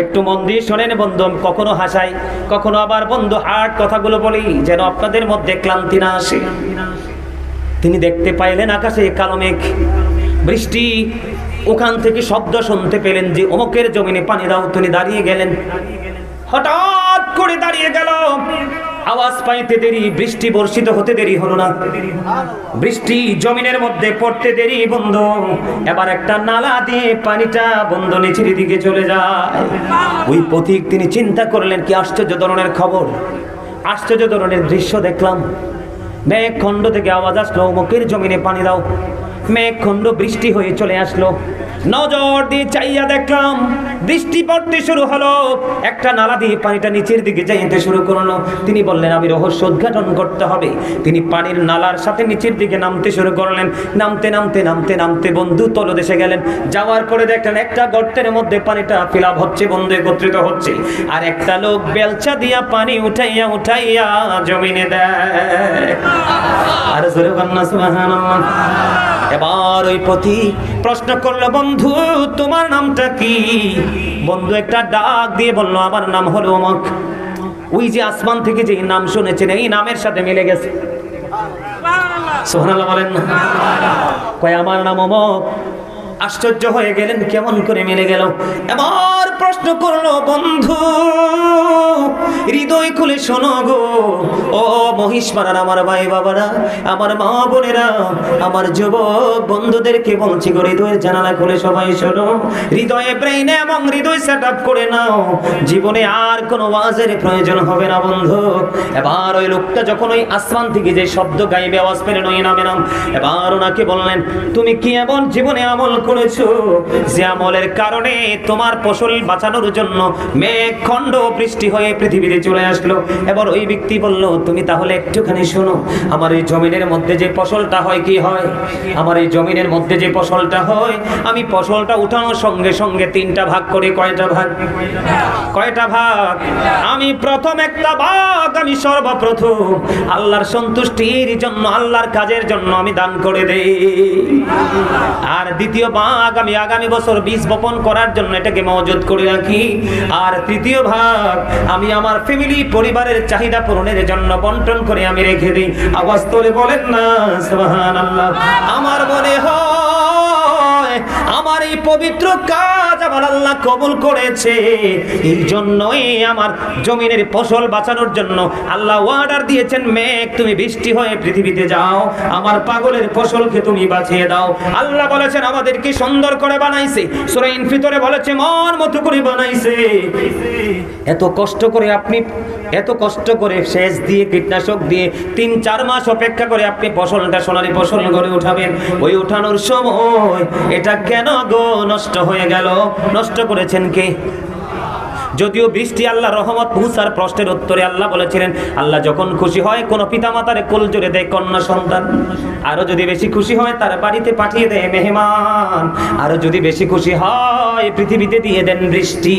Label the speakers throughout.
Speaker 1: একটু মন দিয়ে শোনেন বন্ধু কখনো হাসাই, কখনো আবার বন্ধু হার্ট কথাগুলো বলি, যেন আপনাদের মধ্যে ক্লান্তি না আসে। তিনি দেখতে পাইলেন আকাশে কালো মেঘ। বৃষ্টি ওখান থেকে শব্দ শুনতে পেলেন যে, অমুকের জমিনে পানি দাও, তিনি দাঁড়িয়ে গেলেন। হঠাৎ করে দাঁড়িয়ে গেল। আওয়াজ পাইতে দেরি, বৃষ্টি বর্ষিত হতে দেরি হলো না। বৃষ্টি জমিনের মধ্যে পড়তে দেরি বন্ধ। এবার একটা নালা দিয়ে পানিটা বন্ধ নিচের দিকে চলে যায়। ওই পথিক তিনি চিন্তা করলেন, কি আশ্চর্য ধরনের খবর। আশ্চর্য ধরনের দৃশ্য দেখলাম। মেঘ খণ্ড থেকে আওয়াজ আসলো মুখের জমিনে পানি দাও। মেঘ খণ্ড বৃষ্টি হয়ে চলে আসলো। নজর দিয়ে চাইয়া দেখলাম, বৃষ্টি পড়তে শুরু হলো। একটা নালা দিয়ে পানিটা নিচের দিকে যাইতে শুরু করল। তিনি বললেন, আমি রহস্য উদ্ঘাটন করতে হবে। তিনি পানির নালার সাথে নিচের দিকে নামতে শুরু করলেন। নামতে নামতে নামতে নামতে বন্ধু তলদেশে গেলেন। যাওয়ার পরে দেখলেন, একটা গর্তের মধ্যে পানিটা ফিল হচ্ছে, বন্ধু একত্রিত হচ্ছে। আর একটা লোক বেলচা দিয়া পানি উঠাইয়া উঠাইয়া জমিনে দেয়। আর সুবহানাল্লাহ। এবার ওই পথি প্রশ্ন করল, বন্ধু, তোমার নামটা কি? বন্ধু একটা ডাক দিয়ে বলল, আমার নাম হলো অমক। ওই যে আসমান থেকে যে নাম শুনেছেন, এই নামের সাথে মিলে গেছে। সোহানাল্লাহ বলেন কয়, আমার নাম অমক? আশ্চর্য হয়ে গেলেন, কেমন করে মিলে গেল? এবার প্রশ্ন করল, বন্ধু, হৃদয় খুলে শোনো গো। ও মহিষ পাড়ার আমার ভাই বাবারা, আমার মা বোনেরা, আমার যুবক বন্ধুদেরকে বলছি গো, হৃদয়ের জানালা খুলে সবাই শোনো। হৃদয়ে ব্রেইনে এবং হৃদয় সেট আপ করে নাও। জীবনে আর কোনো ওয়াজের প্রয়োজন হবে না, বন্ধু। এবার ওই লোকটা যখন ওই আসমান থেকে যে শব্দ গাইবে, আওয়াজ পেলেন ওই নামে নাম। এবার ওনাকে বললেন, তুমি কি এমন জীবনে আমল করেছ? যে আমলের কারণে তোমার ফসল বাঁচানোর জন্য মেঘ খণ্ড বৃষ্টি হয়ে পৃথিবীতে চলে আসলো। এবার ওই ব্যক্তি বলল, তুমি তাহলে একটুখানি শোনো, আমার এই জমিনের মধ্যে যে ফসলটা হয়, কি হয়? আমার এই জমিনের মধ্যে যে ফসলটা হয়, আমি ফসলটা উঠানোর সঙ্গে সঙ্গে তিনটা ভাগ করি কয়টা ভাগ? কয়টা ভাগ? আমি প্রথম একটা ভাগ, আমি সর্বপ্রথম। আল্লাহর সন্তুষ্টির জন্য, আল্লাহর কাজের জন্য আমি দান করে দেই। আর দ্বিতীয় ভাগ আগামী আগামী বছর বীজ বপন করার জন্য এটাকে মজুদ করে রাখি। আর তৃতীয় ভাগ, আমি আমার ফ্যামিলি পরিবারের চাহিদা পূরণের জন্য বন্টন করে আমি রেখে দিই। আওয়াজ তোলে বলেন না আমার মনে হয় আমার এই পবিত্র কাজ আমার আল্লাহ কবুল করেছে। এই জন্যই আমার জমিনের ফসল বাঁচানোর জন্য আল্লাহ অর্ডার দিয়েছেন, মেঘ, তুমি বৃষ্টি হয়ে পৃথিবীতে যাও, আমার পাগলের ফসলকে তুমি বাঁচিয়ে দাও। আল্লাহ বলেছেন, আমাদেরকে সুন্দর করে বানাইছে। সূরা ইনফিতরে বলেছে, মন মতো করে বানাইছে। এত কষ্ট করে আপনি, এত কষ্ট করে সেচ দিয়ে, কীটনাশক দিয়ে তিন, চার মাস অপেক্ষা করে আপনি ফসলটা সোনালি ফসল গড়ে উঠাবেন। ওই উঠানোর সময় কেন গো? নষ্ট হয়ে গেল। নষ্ট করেছেন কে? যদিও বৃষ্টি আল্লাহ রহমত মুসার প্রশ্নের উত্তরে আল্লাহ বলেছিলেন, আল্লাহ যখন খুশি হয়, কোন পিতা মাতারে কোল জোরে দেয় কন্যা সন্তান। আরও যদি বেশি খুশি হয়, তার বাড়িতে পাঠিয়ে দেয় মেহমান। আরও যদি বেশি খুশি হয়, পৃথিবীতে দিয়ে দেন বৃষ্টি।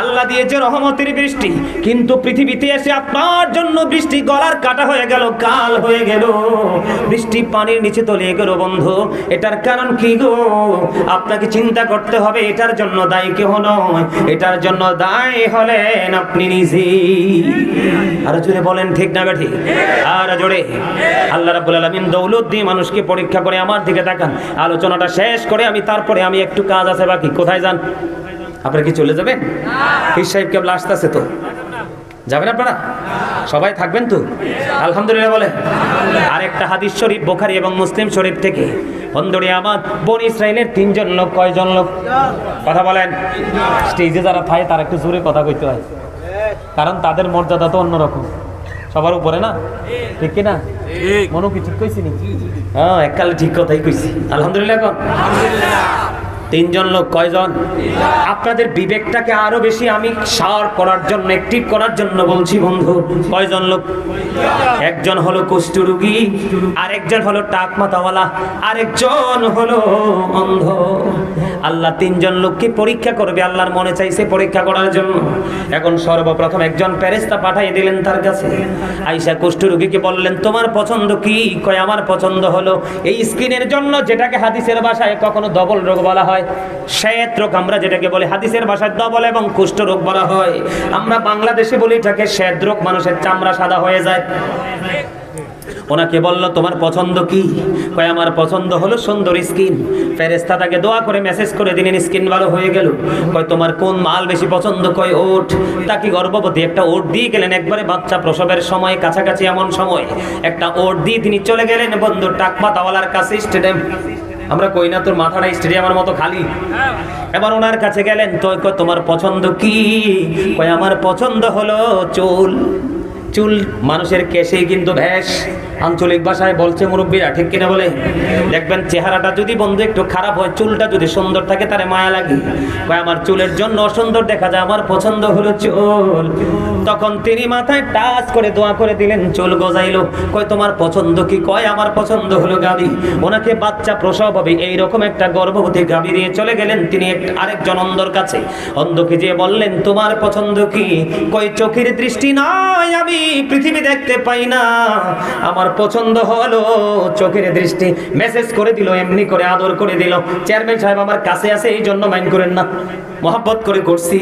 Speaker 1: আল্লাহ দিয়েছে রহমতের বৃষ্টি, কিন্তু পৃথিবীতে এসে আপনার জন্য বৃষ্টি গলার কাটা হয়ে গেল, কাল হয়ে গেল। বৃষ্টি পানির নিচে তলিয়ে গেল, বন্ধু। এটার কারণ কি গো? আপনাকে চিন্তা করতে হবে, এটার জন্য দায়ী কেহ নয়। এটার জন্য দায়ী হলেন আপনি নিজে। আরও জোরে বলেন ঠিক না বেঠি? আর জোরে। আল্লাহ রাব্বুল আলামিন দৌলত দিয়ে মানুষকে পরীক্ষা করে আমার দিকে তাকান। আলোচনাটা শেষ করে আমি তারপরে আমি একটু কাজ আছে বাকি। কোথায় যান? আপনারা কি চলে যাবেন? সাহেব কেবল আসতেছে তো। যাবেন আপনারা? সবাই থাকবেন তো? আলহামদুলিল্লাহ বলে আর একটা হাদিস শরীফ বোখারি এবং মুসলিম শরীফ থেকে। বন্ধুরে আমার বন ইসরায়েলের তিনজন লোক কয়জন লোক? কথা বলেন। স্টেজে যারা থাকে তারা একটু জোরে কথা কইতে হয়। কারণ তাদের মর্যাদা তো অন্যরকম। সবার উপরে না? ঠিক কি না মনো কি ঠিক কইছি নি হ্যাঁ এককালে ঠিক কথাই কইছি। আলহামদুলিল্লাহ। তিনজন লোক কয়জন? আপনাদের বিবেকটাকে আরও বেশি আমি সার করার জন্য অ্যাক্টিভ করার জন্য বলছি বন্ধু, কয়জন লোক? একজন হলো কুষ্ঠরোগী আরেকজন হলো টাক মাথাওয়ালা, আরেকজন হলো অন্ধ। আল্লাহ তিনজন লোককে পরীক্ষা করবে, আল্লাহর মনে চাইছে পরীক্ষা করার জন্য। এখন সর্বপ্রথম একজন প্যারেস্তা পাঠিয়ে দিলেন তার কাছে। আইসা কুষ্ঠরোগীকে বললেন, তোমার পছন্দ কি? কয়, আমার পছন্দ হলো এই স্কিনের জন্য যেটাকে হাদিসের ভাষায় কখনো ডবল রোগ বলা হয় হয়, শ্বেত রোগ আমরা যেটাকে বলি হাদিসের ভাষায় ডবল এবং কুষ্ঠ রোগ বলা হয়। আমরা বাংলাদেশে বলি এটাকে শ্বেত রোগ, মানুষের চামড়া সাদা হয়ে যায়। ওনাকে বলল, তোমার পছন্দ কি? কয়, আমার পছন্দ হলো সুন্দর স্কিন। ফেরেস্তা তাকে দোয়া করে মেসেজ করে দিলেন স্কিন ভালো হয়ে গেল। কয়, তোমার কোন মাল বেশি পছন্দ? কয়, ওট। তাকে গর্ভবতী? একটা ওট দিয়ে গেলেন একবারে বাচ্চা প্রসবের সময়, কাছাকাছি এমন সময়। একটা ওট দিয়ে তিনি চলে গেলেন, বন্ধু টাকমা তাওয়ালার কাছে স্টেডিয়াম। আমরা কই না তোর মাথাটা স্টেডিয়ামের মতো খালি? এবার ওনার কাছে গেলেন তো তোমার পছন্দ কি? কয়, আমার পছন্দ হলো চুল। চুল মানুষের কেশেই কিন্তু ভ্যাস আঞ্চলিক ভাষায় বলছে মুরব্বীরা, ঠিক কিনা বলে? দেখবেন চেহারাটা যদি বন্ধু, একটু খারাপ হয়, চুলটা যদি সুন্দর থাকে, তারে মায়া লাগে। কয়, আমার চুলের জন্য অসুন্দর দেখা যায়, আমার পছন্দ হলো চুল। তখন তিনি মাথায় টাচ করে দোয়া করে দিলেন, চুল গজাইলো। কয়, তোমার পছন্দ কি? কয়, আমার পছন্দ হলো গাবি। ওনাকে বাচ্চা প্রসব হবে, এইরকম একটা গর্ভবতী গাবি দিয়ে চলে গেলেন তিনি আরেকজন অন্ধর কাছে। অন্ধকে যে বললেন, তোমার পছন্দ কি? কই চোখের দৃষ্টি নয় আমি পৃথিবী দেখতে পাই না। আমার পছন্দ হলো। চোখের দৃষ্টি মেসেজ করে দিল, এমনি করে আদর করে দিল। চেয়ারম্যান সাহেব আমার কাছে আছে, এই জন্য মাইন্ড করেন না। মহাব্বত করে করছি।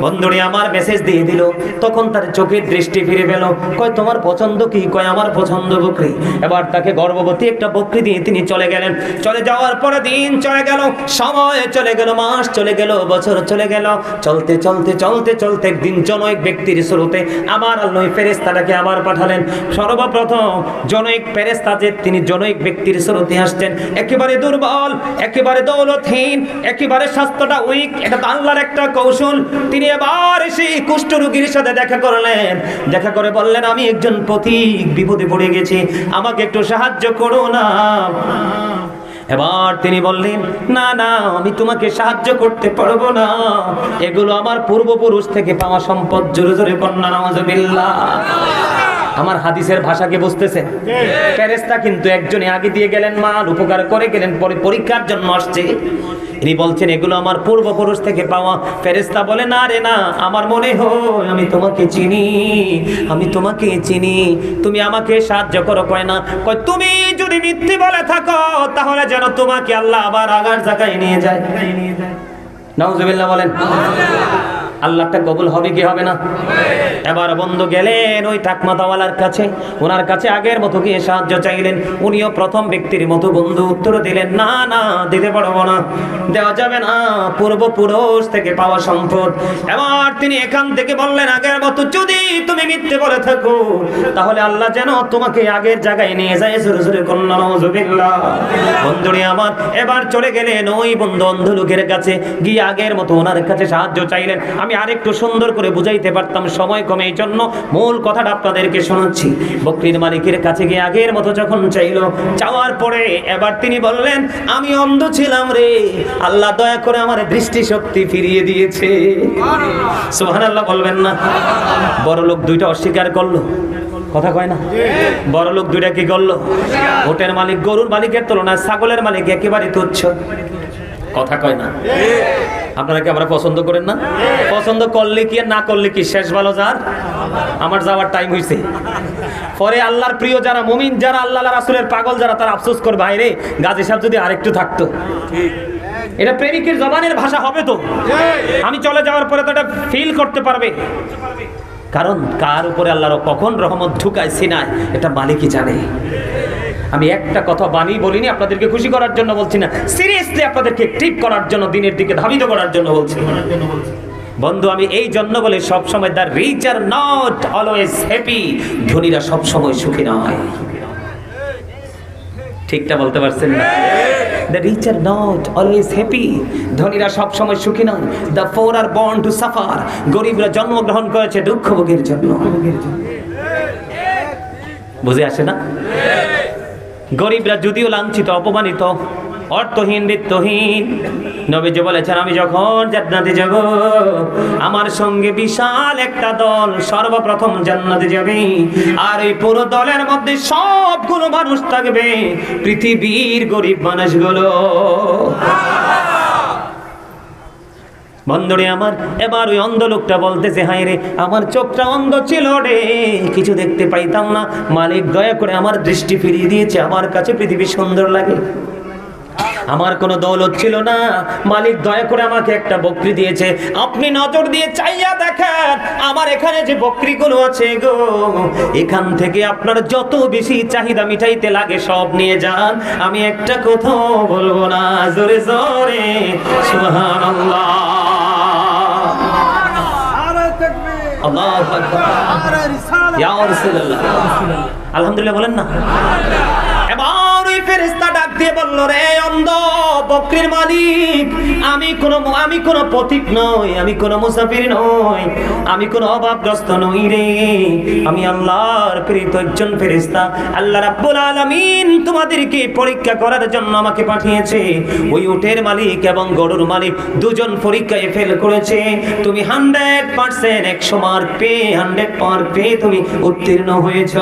Speaker 1: বন্ধুরে, আমার মেসেজ দিয়ে দিল। তখন তার চোখের দৃষ্টি ফিরে পেল। কয়, তোমার পছন্দ কি? কয়, আমার পছন্দ বকরি। এবার তাকে গর্ভবতী একটা বকরি দিয়ে তিনি চলে গেলেন। চলে যাওয়ার পরে দিন চলে গেল। সময় চলে গেল, মাস চলে গেল, বছর চলে গেল। চলতে চলতে চলতে চলতে একদিন জনৈক ব্যক্তির শুরুতে আমার আল্লাহ ফেরেস্তাটাকে আবার পাঠালেন। সর্বপ্রথম জনৈক ফেরেস্তা তিনি জনৈক ব্যক্তির শুরুতে আসছেন, একেবারে দুর্বল, একেবারে দৌলতহীন, একেবারে স্বাস্থ্যটা উইক এটা আল্লাহর একটা কৌশল। তিনি এবার সেই কুষ্ঠ রোগীর সাথে দেখা করলেন। দেখা করে বললেন, আমি একজন পথিক বিপদে পড়ে গেছি, আমাকে একটু সাহায্য করো না। এবার তিনি বললেন, না না, আমি তোমাকে সাহায্য করতে পারব না। এগুলো আমার পূর্বপুরুষ থেকে পাওয়া সম্পদ, জোরে জোরে কন্যা নওয়াজবিল্লাহ। আমার হাদিসের ভাষাকে বুঝতেছে। ফেরেস্তা কিন্তু একজনে আগে দিয়ে গেলেন মাল উপকার করে গেলেন পরে পরীক্ষার জন্য আসছে। ইনি বলছেন এগুলো আমার পূর্বপুরুষ থেকে পাওয়া। ফেরেস্তা বলে না রে না আমার মনে হয় আমি তোমাকে চিনি আমি তোমাকে চিনি। তুমি আমাকে সাহায্য করো। কয় না। কয় তুমি যদি মিথ্যে বলে থাকো তাহলে যেন তোমাকে আল্লাহ আবার আগার জায়গায় নিয়ে যায়। নাউজুবিল্লাহ বলেন। আল্লাহটা কবুল হবে কি হবে না? এবার বন্ধু গেলেন ওই টাকমাতাওয়ালার কাছে। ওনার কাছে আগের মতো গিয়ে সাহায্য চাইলেন। উনিও প্রথম ব্যক্তির মতো বন্ধু উত্তর দিলেন, না না, দিতে পারব না। দেওয়া যাবে না। পূর্বপুরুষ থেকে পাওয়া সম্পদ। এবার তিনি এখান থেকে বললেন, আগের মতো যদি তুমি মিথ্যে বলে থাকো, তাহলে আল্লাহ যেন তোমাকে আগের জায়গায় নিয়ে যায়। সুরে সুরে কন্যা বন্ধুরে আমার, এবার চলে গেলেন ওই বন্ধু অন্ধ লোকের কাছে। গিয়ে আগের মতো ওনার কাছে সাহায্য চাইলেন। আমি আরেকটু সুন্দর করে বুঝাইতে পারতাম সময় কমে এই জন্য মূল কথাটা আপনাদেরকে শোনাচ্ছি। বকরির মালিকের কাছে গিয়ে আগের মতো যখন চাইলো চাওয়ার পরে এবার তিনি বললেন আমি অন্ধ ছিলাম রে। আল্লাহ দয়া করে আমার দৃষ্টি শক্তি ফিরিয়ে দিয়েছে। সোহান আল্লাহ বলবেন না। বড় লোক দুইটা অস্বীকার করল। কথা কয় না? বড় লোক দুইটা কি করল? হোটের মালিক গরুর মালিকের তুলনায় ছাগলের মালিক একেবারে তুচ্ছ। কথা কয় না? আপনারা কি আমরা পছন্দ করেন না? পছন্দ করলে কি না করলে কি? শেষ ভালো যার? আমার যাওয়ার টাইম হইছে। পরে আল্লাহর প্রিয় যারা মুমিন, যারা আল্লাহ রাসুলের পাগল, যারা তারা আফসোস করবে ভাই রে, গাজী সাহেব যদি আরেকটু থাকতো। এটা প্রেমিকের জবানের ভাষা হবে তো? আমি চলে যাওয়ার পরে তো এটা ফিল করতে পারবে। কারণ কার উপরে আল্লাহর কখন রহমত ঢুকায়, সিনায়, এটা মালিকই জানে। আমি একটা কথা বানিয়ে বলিনি, আপনাদেরকে খুশি করার জন্য বলছি না। সিরিয়াসলি আপনাদেরকে ট্রিপ করার জন্য, দিনের দিকে ধাবিত করার জন্য বলছি। বন্ধু, আমি এই জন্য বলে সব সময় the rich are not always happy ধনীরা সব সময় সুখী নয়। ঠিকটা বলতে পারছেন না? The rich are not always happy ধনীরা সব সময় সুখী নয়। The poor are born to suffer গরিবরা জন্মগ্রহণ করেছে দুঃখ ভোগের জন্য। বুঝে আসে না? গরিবরা যদিও লাঞ্ছিত, অপমানিত, অর্থহীন নিত্যহীন নবীজি বলেছেন, আমি যখন জান্নাতে যাব, আমার সঙ্গে বিশাল একটা দল, সর্বপ্রথম জান্নাতে যাবে। আর এই পুরো দলের মধ্যে সবগুলো মানুষ থাকবে, পৃথিবীর গরিব মানুষগুলো। বন্ধুরে আমার, এবার ওই অন্ধ লোকটা বলতেছে হাই রে, আমার চোখটা অন্ধ ছিল রে, কিছু দেখতে পাইতাম না। মালিক দয়া করে আমার দৃষ্টি ফিরিয়ে দিয়েছে, আমার কাছে পৃথিবী সুন্দর লাগে। আমার কোনো দৌলত ছিল না। মালিক দয়া করে আমাকে একটা বকরি দিয়েছে, আপনি নজর দিয়ে চাইয়া দেখেন, আমার এখানে যে বকরিগুলো আছে গো, এখান থেকে আপনার যত বেশি চাহিদা মিটাইতে লাগে, সব নিয়ে যান। আমি একটা কোথাও বলব না, জোরে জোরে, সুবহানাল্লাহ। আলহামদুলিল্লাহ বলেন না। এবার ওই ফেরেশতা ডাক দিয়ে বলল, রে অন্ধ, বকরির মালিক, আমি কোন আমি কোন পথিক নই, আমি কোন মুসাফির নই, আমি কোন অভাবগ্রস্ত নই রে। আমি আল্লাহর প্রেরিত একজন ফেরেশতা। আল্লাহ রাব্বুল আলামিন তোমাদেরকে পরীক্ষা করার জন্য আমাকে পাঠিয়েছে। ওই উটের মালিক এবং গরুর মালিক দুজন পরীক্ষায় ফেল করেছে। তুমি হান্ড্রেড পার্সেন্ট একশো মার্ক পেয়ে হান্ড্রেড মার্ক পেয়ে তুমি উত্তীর্ণ হয়েছ।